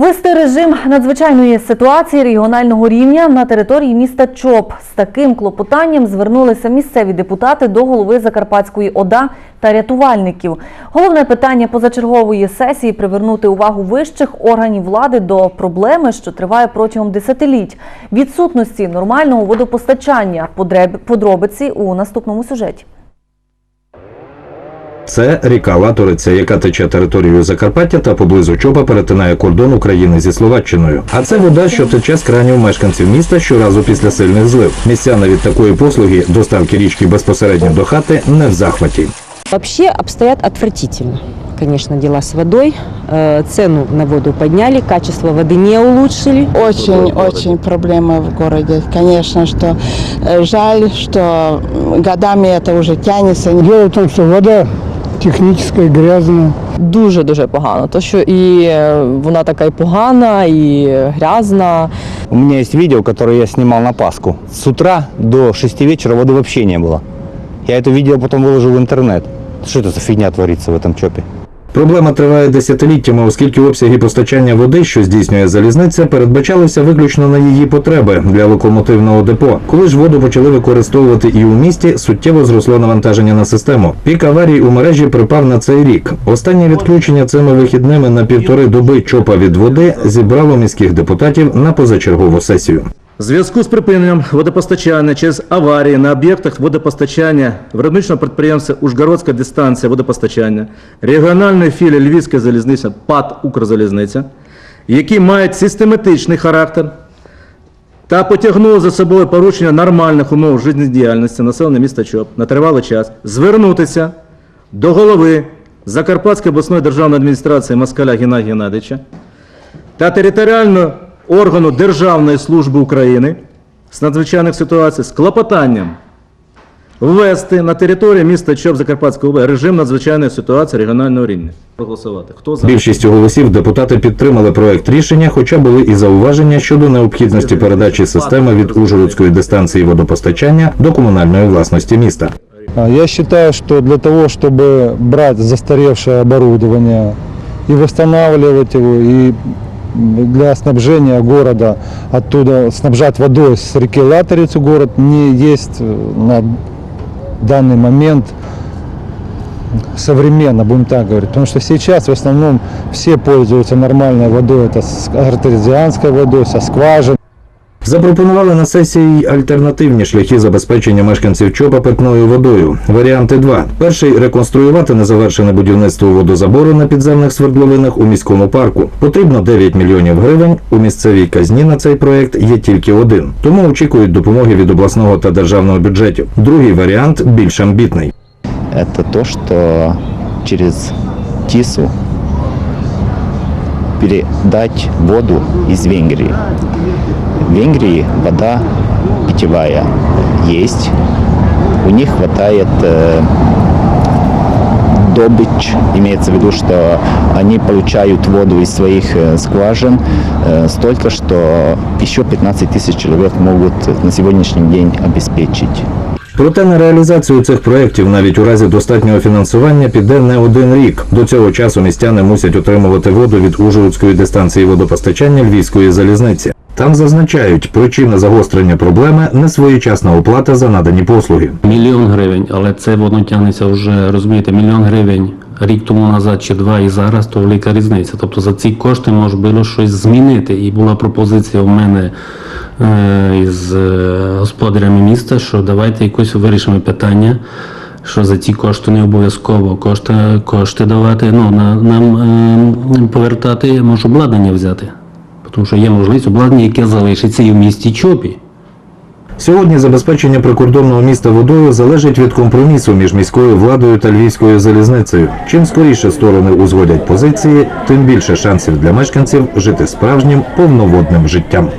Ввести режим надзвичайної ситуації регіонального рівня на території міста Чоп. З таким клопотанням звернулися місцеві депутати до голови Закарпатської ОДА та рятувальників. Головне питання позачергової сесії привернути увагу вищих органів влади до проблеми, що триває протягом десятиліть відсутності нормального водопостачання. Подробиці у наступному сюжеті. Це ріка Латориця, яка тече територією Закарпаття та поблизу Чопа перетинає кордон України зі Словаччиною. А це вода, що тече з кранів мешканців міста щоразу після сильних злив. Містяни від такої послуги доставки річки безпосередньо до хати не в захваті. Вообще обстоят отвратительно, конечно, дела с водой. Э, Цену на воду подняли, качество воды не улучшили. Очень-очень проблемы в городе. Конечно, что э, жаль, что м, годами это уже тянется. Дело в том, что вода техническая, грязная. дуже дуже погано. То що і е, вона така і погана, і грязна. У меня есть видео, которое я снимал на Пасху. С утра до 6 вечера воды вообще не было. Я это видео потом выложил в интернет. Что это за фигня творится в этом чопе? Проблема триває десятиліттями, оскільки обсяги постачання води, що здійснює залізниця, передбачалися виключно на її потреби для локомотивного депо. Коли ж воду почали використовувати і у місті, суттєво зросло навантаження на систему. Пік аварій у мережі припав на цей рік. Останнє відключення цими вихідними на півтори доби чопа від води зібрало міських депутатів на позачергову сесію. Зв'язку з припиненням водопостачання через аварії на об'єктах водопостачання виробничного підприємства Ужгородська дистанція водопостачання, регіональної філії Львівська залізниця ПАТ Укрзалізниця, які мають систематичний характер та потягнули за собою порушення нормальних умов життєдіяльності населення міста Чоп на тривалий час, звернутися до голови Закарпатської обласної державної адміністрації Москаля Геннадія Геннадійовича та територіального органу Державної служби України з надзвичайних ситуацій з клопотанням ввести на території міста Чоп Закарпатської області режим надзвичайної ситуації регіонального рівня. Проголосувати. Хто за? Більшістю голосів депутати підтримали проект рішення, хоча були і зауваження щодо необхідності передачі системи від Ужгородської дистанції водопостачання до комунальної власності міста. Я считаю, что для того, чтобы брать застаревшее оборудование и восстанавливать его, и для снабжения города оттуда, снабжать водой с реки Латорицу город не есть э, на данный момент современно, будем так говорить. Потому что сейчас в основном все пользуются нормальной водой, это с артезианской водой, со скважин. Запропонували на сесії альтернативні шляхи забезпечення мешканців ЧОПа питною водою. Варіанти два: перший реконструювати незавершене будівництво водозабору на підземних свердловинах у міському парку. Потрібно 9 мільйонів гривень. У місцевій казні на цей проект є тільки один. Тому очікують допомоги від обласного та державного бюджетів. Другий варіант більш амбітний. это то, что через Тису передать воду из Венгрии. В Венгрии вода питьевая есть, у них хватает э, добыч, имеется в виду, что они получают воду из своих э, скважин э, столько, что еще 15 тысяч человек могут на сегодняшний день обеспечить. Проте на реалізацію цих проєктів навіть у разі достатнього фінансування піде не один рік. До цього часу містяни мусять отримувати воду від Ужгородської дистанції водопостачання Львівської залізниці. Там зазначають, причина загострення проблеми несвоєчасна оплата за надані послуги. Мільйон гривень, але це воно тягнеться вже, розумієте, мільйон гривень рік тому назад чи два і зараз, то велика різниця. Тобто за ці кошти може було щось змінити. І була пропозиція в мене із е, господарями міста, що давайте якось вирішимо питання. Що за ці кошти не обов'язково кошти, кошти давати, ну на, нам е, повертати, може обладнання взяти. Тому що є можливість обладнання, яке залишиться і в місті Чопі. Сьогодні забезпечення прикордонного міста водою залежить від компромісу між міською владою та львівською залізницею. Чим скоріше сторони узгодять позиції, тим більше шансів для мешканців жити справжнім повноводним життям.